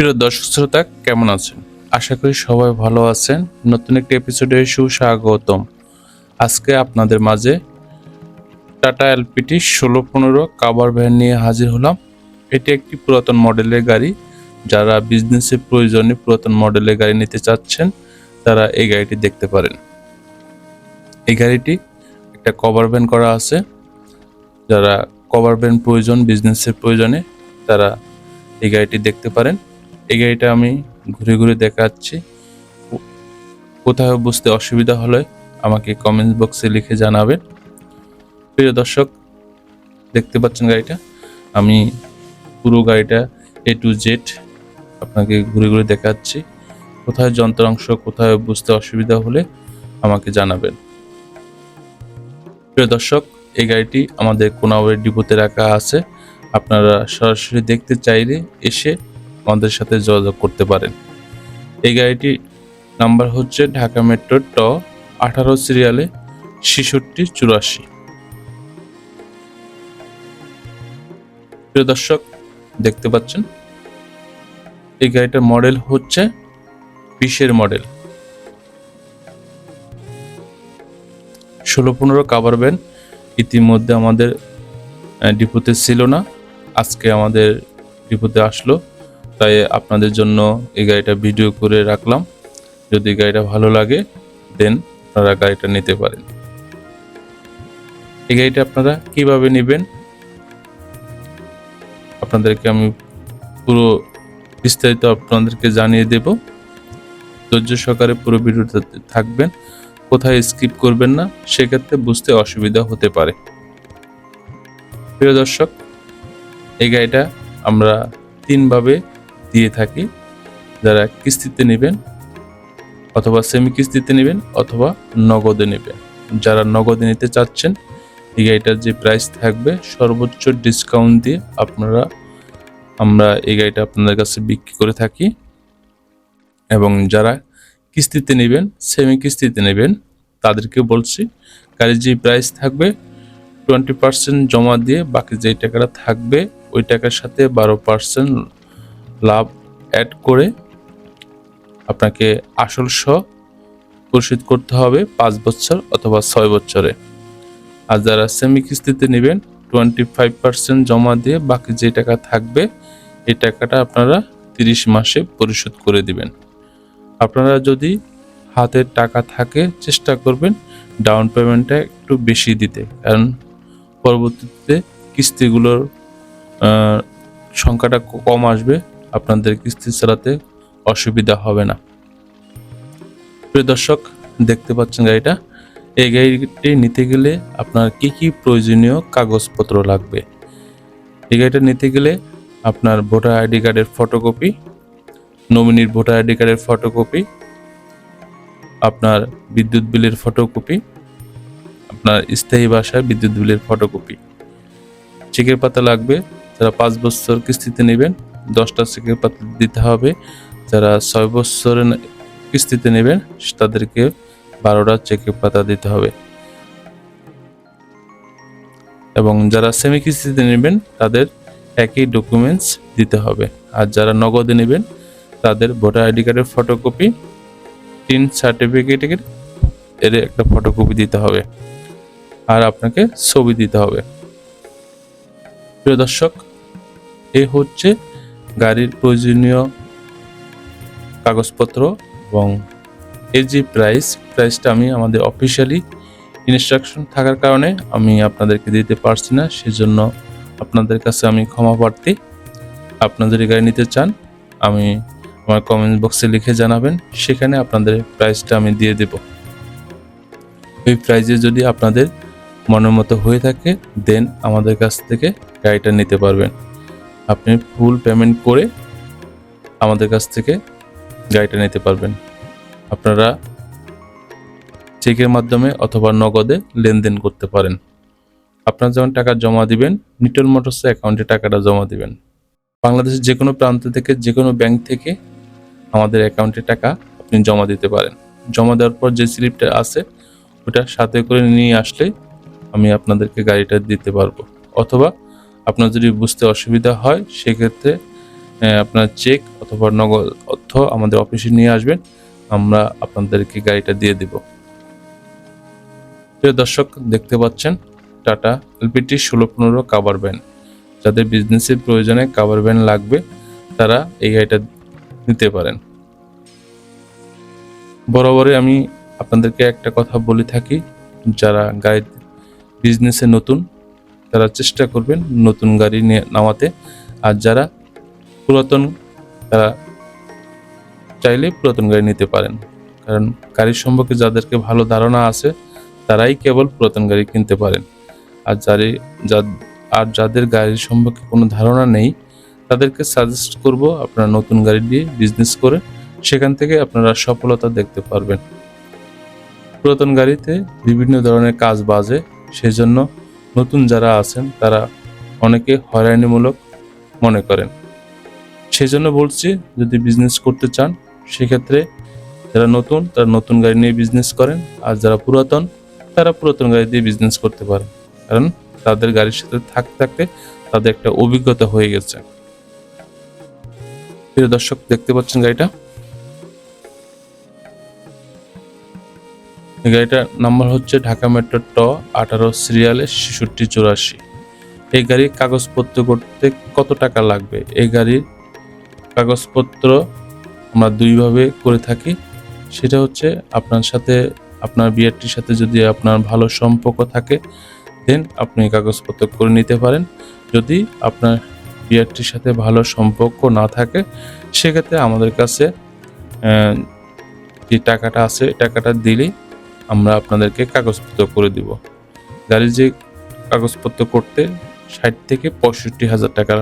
প্রিয় দর্শক শ্রোতা, কেমন আছেন? আশা করি সবাই ভালো আছেন। নতুন একটি এপিসোডে সুস্বাগতম। আজকে আপনাদের মাঝে টাটা এলপিটি ষোলো পনেরো কাভার ভ্যান নিয়ে হাজির হলাম। এটি একটি পুরাতন মডেলের গাড়ি। যারা বিজনেসের প্রয়োজনে পুরাতন মডেলের গাড়ি নিতে চাচ্ছেন, তারা এই গাড়িটি দেখতে পারেন। এই গাড়িটি একটা কভার ভ্যান করা আছে। যারা কভার ভ্যান প্রয়োজন বিজনেসের প্রয়োজনে, তারা এই গাড়িটি দেখতে পারেন। এই গাড়িটা আমি ঘুরে ঘুরে দেখাচ্ছি। কোথাও বুঝতে অসুবিধা হলে আমাকে কমেন্ট বক্সে লিখে জানাবেন। প্রিয় দর্শক, দেখতে পাচ্ছেন গাড়িটা? আমি পুরো গাড়িটা এ টু জেড আপনাকে ঘুরে ঘুরে দেখাচ্ছি। কোথায় যন্ত্রাংশ, কোথায় বুঝতে অসুবিধা হলে আমাকে জানাবেন। প্রিয় দর্শক, এই গাড়িটি আমাদের কোনাওয়ের ডিপোতে রাখা আছে। আপনারা সরাসরি দেখতে চাইলে এসে আমাদের সাথে যোগাযোগ করতে পারেন। এই গাড়িটি নাম্বার হচ্ছে ঢাকা মেট্রো ট আঠারো সিরিয়ালে ছেষট্টি চুরাশি। প্রিয় দর্শক, দেখতে পাচ্ছেন? এই গাড়িটার মডেল হচ্ছে বিশের মডেল। ষোলো পনেরো কাভার ব্যান ইতিমধ্যে আমাদের ডিপোতে ছিল না। আজকে আমাদের ডিপোতে আসলো। তাই আপনাদের জন্য এই গাড়িটা ভিডিও করে রাখলাম। যদি গাড়িটা ভালো লাগে দেন আপনারা গাড়িটা নিতে পারেন। এই গাড়িটা আপনারা কীভাবে নেবেন? আপনাদেরকে আমি পুরো বিস্তারিত আপনাদেরকে জানিয়ে দেব। ধৈর্য সহকারে পুরো ভিডিওতে থাকবেন। কোথায় স্কিপ করবেন না, সেক্ষেত্রে বুঝতে অসুবিধা হতে পারে। প্রিয় দর্শক, এই গাড়িটা আমরা তিনভাবে দিয়ে থাকি, যারা কিস্তিতে নেবেন অথবা সেমি কিস্তিতে নেবেন অথবা নগদে নেবেন। যারা নগদে নিতে চাচ্ছেন, এই গাড়িটার যে প্রাইস থাকবে, সর্বোচ্চ ডিসকাউন্ট দিয়ে আপনারা, আমরা এই গাড়িটা আপনাদের কাছে বিক্রি করে থাকি। এবং যারা কিস্তিতে নেবেন সেমি কিস্তিতে নেবেন, তাদেরকে বলছি, গাড়ির যে প্রাইস থাকবে টোয়েন্টি পার্সেন্ট জমা দিয়ে বাকি যেই টাকাটা থাকবে, ওই টাকার সাথে বারো পার্সেন্ট লাভ অ্যাড করে আপনাকে আসল সহ পরিশোধ করতে হবে পাঁচ বছর অথবা ছয় বছরে। আর যারা সেমি কিস্তিতে নেবেন টোয়েন্টি ফাইভ পার্সেন্ট জমা দিয়ে বাকি যে টাকা থাকবে, এই টাকাটা আপনারা তিরিশ মাসে পরিশোধ করে দিবেন। আপনারা যদি হাতের টাকা থাকে, চেষ্টা করবেন ডাউন পেমেন্টটা একটু বেশি দিতে। কারণ পরবর্তীতে কিস্তিগুলোর সংখ্যাটা কম আসবে। আপনাদের কিস্তি চালাতে অসুবিধা হবে না। প্রিয় দর্শক, দেখতে পাচ্ছেন গাড়িটা। এই গাড়িটি নিতে গেলে আপনার কি কি প্রয়োজনীয় কাগজপত্র লাগবে? এই গাড়িটা নিতে গেলে আপনার ভোটার আইডি কার্ডের ফটোকপি, নমিনির ভোটার আইডি কার্ডের ফটোকপি, আপনার বিদ্যুৎ বিলের ফটোকপি, আপনার স্থায়ী বাসায় বিদ্যুৎ বিলের ফটোকপি। চেকের পাতা লাগবে, যারা পাঁচ বছর কিস্তিতে নেবেন দশটা চেকের পাতা দিতে হবে। যারা ছয় বছরের কিস্তিতে নেবেন, তাদেরকে বারোটা চেকের পাতা দিতে হবে। এবং যারা সেমি কিস্তিতে নেবেন, তাদের একই ডকুমেন্টস দিতে হবে। আর যারা নগদে নেবেন, তাদের ভোটার আইডি কার্ডের ফটোকপি তিন সার্টিফিকেটের এর একটা ফটোকপি দিতে হবে। আর আপনাকে ছবি দিতে হবে। প্রিয় দর্শক, এ হচ্ছে গাড়ির প্রয়োজনীয় কাগজপত্র এবং এর যে প্রাইস প্রাইসটা আমি আমাদের অফিসিয়ালি ইনস্ট্রাকশন থাকার কারণে আমি আপনাদেরকে দিতে পারছি না। সেজন্য আপনাদের কাছে আমি ক্ষমা প্রার্থী। আপনাদের গাড়ি নিতে চান, আমি আমার কমেন্ট বক্সে লিখে জানাবেন। সেখানে আপনাদের প্রাইসটা আমি দিয়ে দেব। ওই প্রাইজে যদি আপনাদের মনের মতো হয়ে থাকে দেন আমাদের কাছ থেকে গাড়িটা নিতে পারবেন। আপনি ফুল পেমেন্ট করে আমাদের কাছ থেকে গাড়িটা নিতে পারবেন। আপনারা চেকের মাধ্যমে অথবা নগদে লেনদেন করতে পারেন। আপনারা যখন টাকা জমা দিবেন নিটল মোটরস অ্যাকাউন্টে টাকাটা জমা দিবেন। বাংলাদেশের যে কোনো প্রান্ত থেকে যে কোনো ব্যাংক থেকে আমাদের অ্যাকাউন্টে টাকা আপনি জমা দিতে পারেন। জমা দেওয়ার পর যে স্লিপটা আছে, ওটা সাথে করে নিয়ে আসলে আমি আপনাদেরকে গাড়িটা দিতে পারব। অথবা আপনার যদি বুঝতে অসুবিধা হয়, সেক্ষেত্রে আপনার চেক অথবা নগদ অর্থ আমাদের অফিসে নিয়ে আসবেন। আমরা আপনাদেরকে গাড়িটা দিয়ে দেব। প্রিয় দর্শক, দেখতে পাচ্ছেন, টাটা এলপিটি ষোলো পনেরো কাভার ভ্যান যাদের বিজনেসের প্রয়োজনে কাভার ভ্যান লাগবে, তারা এই গাড়িটা নিতে পারেন। বরাবরই আমি আপনাদেরকে একটা কথা বলে থাকি, যারা গাড়ি বিজনেসে নতুন তারা চেষ্টা করবেন নতুন গাড়ি নিয়ে নামাতে। আর যারা পুরাতন, তারা চাইলে পুরাতন গাড়ি নিতে পারেন। কারণ গাড়ির সম্পর্কে যাদেরকে ভালো ধারণা আছে, তারাই কেবল পুরাতন গাড়ি কিনতে পারেন। আর যারে, যা- আর যাদের গাড়ির সম্পর্কে কোনো ধারণা নেই, তাদেরকে সাজেস্ট করব আপনারা নতুন গাড়ি দিয়ে বিজনেস করে সেখান থেকে আপনারা সফলতা দেখতে পারবেন। পুরাতন গাড়িতে বিভিন্ন ধরনের কাজ বাজে সেই জন্য নতুন যারা আছেন, তারা অনেকে হয়রানিমূলক মনে করেন। সেই জন্য বলছি, যদি বিজনেস করতে চান, সেক্ষেত্রে যারা নতুন, তারা নতুন গাড়ি নিয়ে বিজনেস করেন, আর যারা পুরাতন, তারা পুরাতন গাড়ি দিয়ে বিজনেস করতে পারেন। কারণ তাদের গাড়ির সাথে থাকতে থাকতে তাদের একটা অভিজ্ঞতা হয়ে গেছে। প্রিয় দর্শক, দেখতে পাচ্ছেন গাড়িটা? গাড়িটার নাম্বার হচ্ছে ঢাকা মেট্রো ট আঠারো সিরিয়ালে ছেষট্টি চুরাশি। এই গাড়ির কাগজপত্র করতে কত টাকা লাগবে? এই গাড়ির কাগজপত্র আমরা দুইভাবে করে থাকি। সেটা হচ্ছে আপনার সাথে, আপনার বিআরটির সাথে যদি আপনার ভালো সম্পর্ক থাকে, দেন আপনি কাগজপত্র করে নিতে পারেন। যদি আপনার বিআরটির সাথে ভালো সম্পর্ক না থাকে, সেক্ষেত্রে আমাদের কাছে যে টাকাটা আছে, টাকাটা দিলেই আমরা আপনাদেরকে কাগজপত্র করে দিব। গাড়ির যে কাগজপত্র করতে ষাট থেকে পঁয়ষট্টি হাজার টাকা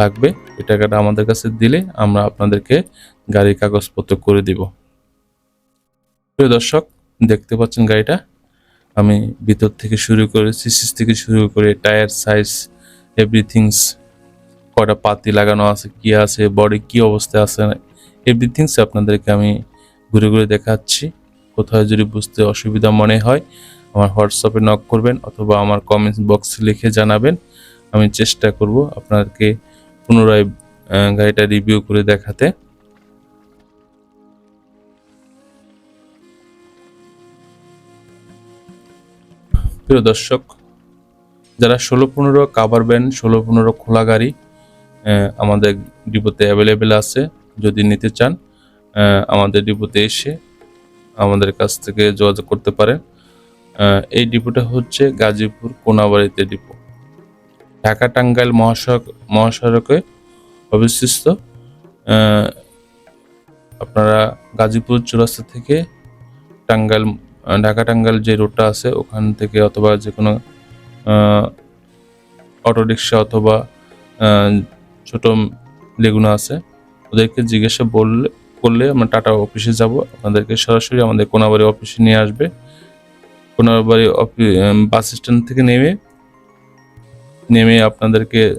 লাগবে, এই টাকাটা আমাদের কাছে দিলে আমরা আপনাদেরকে গাড়ির কাগজপত্র করে দিব। প্রিয় দর্শক, দেখতে পাচ্ছেন গাড়িটা? আমি ভিতর থেকে শুরু করে সিসিস থেকে শুরু করে, টায়ার সাইজ, এভরিথিংস, কয়টা পাতি লাগানো আছে, কি আছে, বডি কি অবস্থায় আছে, এভরিথিংস আপনাদেরকে আমি ঘুরে ঘুরে দেখাচ্ছি। কোথাও যদি বুঝতে অসুবিধা মনে হয়, আমার হোয়াটসঅ্যাপে নক করবেন অথবা আমার কমেন্টস বক্সে লিখে জানাবেন। আমি চেষ্টা করব আপনাদেরকে পুনরায় গাড়িটা রিভিউ করে দেখাতে। প্রিয় দর্শক, যারা ষোলো পনেরো কাভার ব্যান ষোলো পনেরো খোলা গাড়ি আমাদের ডিপোতে অ্যাভেলেবেল আছে, যদি নিতে চান আমাদের ডিপোতে এসে আমাদের কাছ থেকে যোগাযোগ করতে পারেন এই ডিপোটা হচ্ছে গাজীপুর কোনাবাড়িতে ডিপো। ঢাকা টাঙ্গাইল মহাসড়ক, মহাসড়কে অবস্থিত। আপনারা গাজীপুর চৌরাস্তা থেকে টাঙ্গাইল, ঢাকা টাঙ্গাইল যে রোডটা আছে, ওখান থেকে অথবা যে কোনো অটোরিকশা অথবা ছোট লেগুনা আছে, ওদেরকে জিজ্ঞাসা বললে করলে আমরা টাটা অফিসে যাব। আপনাদেরকে সরাসরি আমাদের কোনাবাড়ি অফিসে নিয়ে আসবে। কোনাবাড়ি অফি- উম, বাস স্ট্যান্ড থেকে নেমে নেমে আপনাদেরকে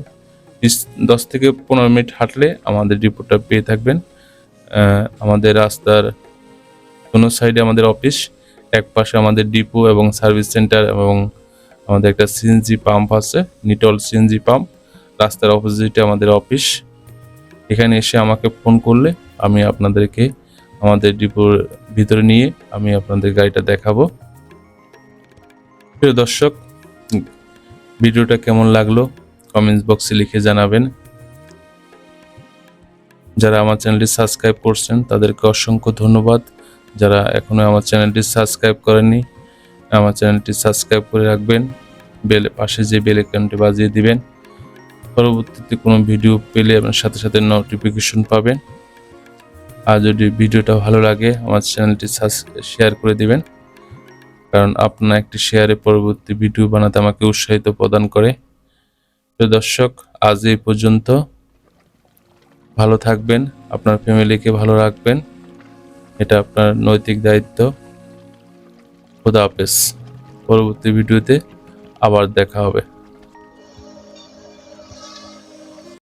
দশ থেকে পনেরো মিনিট হাঁটলে আমাদের ডিপোটা পেয়ে থাকবেন। আমাদের রাস্তার কোনো সাইডে আমাদের অফিস এক পাশে আমাদের ডিপো এবং সার্ভিস সেন্টার এবং আমাদের একটা সিএনজি পাম্প আছে নিটল সিএনজি পাম্প। রাস্তার অপোজিটে আমাদের অফিস। এখানে এসে আমাকে ফোন করলে আমি আপনাদেরকে আমাদের ডিপোর ভিতরে নিয়ে আমি আপনাদের গাড়িটা দেখাবো। প্রিয় দর্শক, ভিডিওটা কেমন লাগল কমেন্টস বক্সে লিখে জানাবেন। যারা আমার চ্যানেলটি সাবস্ক্রাইব করছেন, তাদেরকে অসংখ্য ধন্যবাদ। যারা এখনও আমার চ্যানেলটি সাবস্ক্রাইব করেননি, আমার চ্যানেলটি সাবস্ক্রাইব করে রাখবেন। বেল, পাশে যে বেল আইকনটি বাজিয়ে দিবেন। পরবর্তীতে কোনো ভিডিও পেলে আপনার সাথে সাথে নোটিফিকেশন পাবেন। আর যদি ভিডিওটা ভালো লাগে, আমার চ্যানেলটি শেয়ার করে দিবেন। কারণ আপনার একটি শেয়ারে পরবর্তী ভিডিও বানাতে আমাকে উৎসাহিত প্রদান করে। তো দর্শক, আজ এই পর্যন্ত। ভালো থাকবেন, আপনার ফ্যামিলিকে ভালো রাখবেন। এটা আপনার নৈতিক দায়িত্ব। খোদা হাফেজ। পরবর্তী ভিডিওতে আবার দেখা হবে।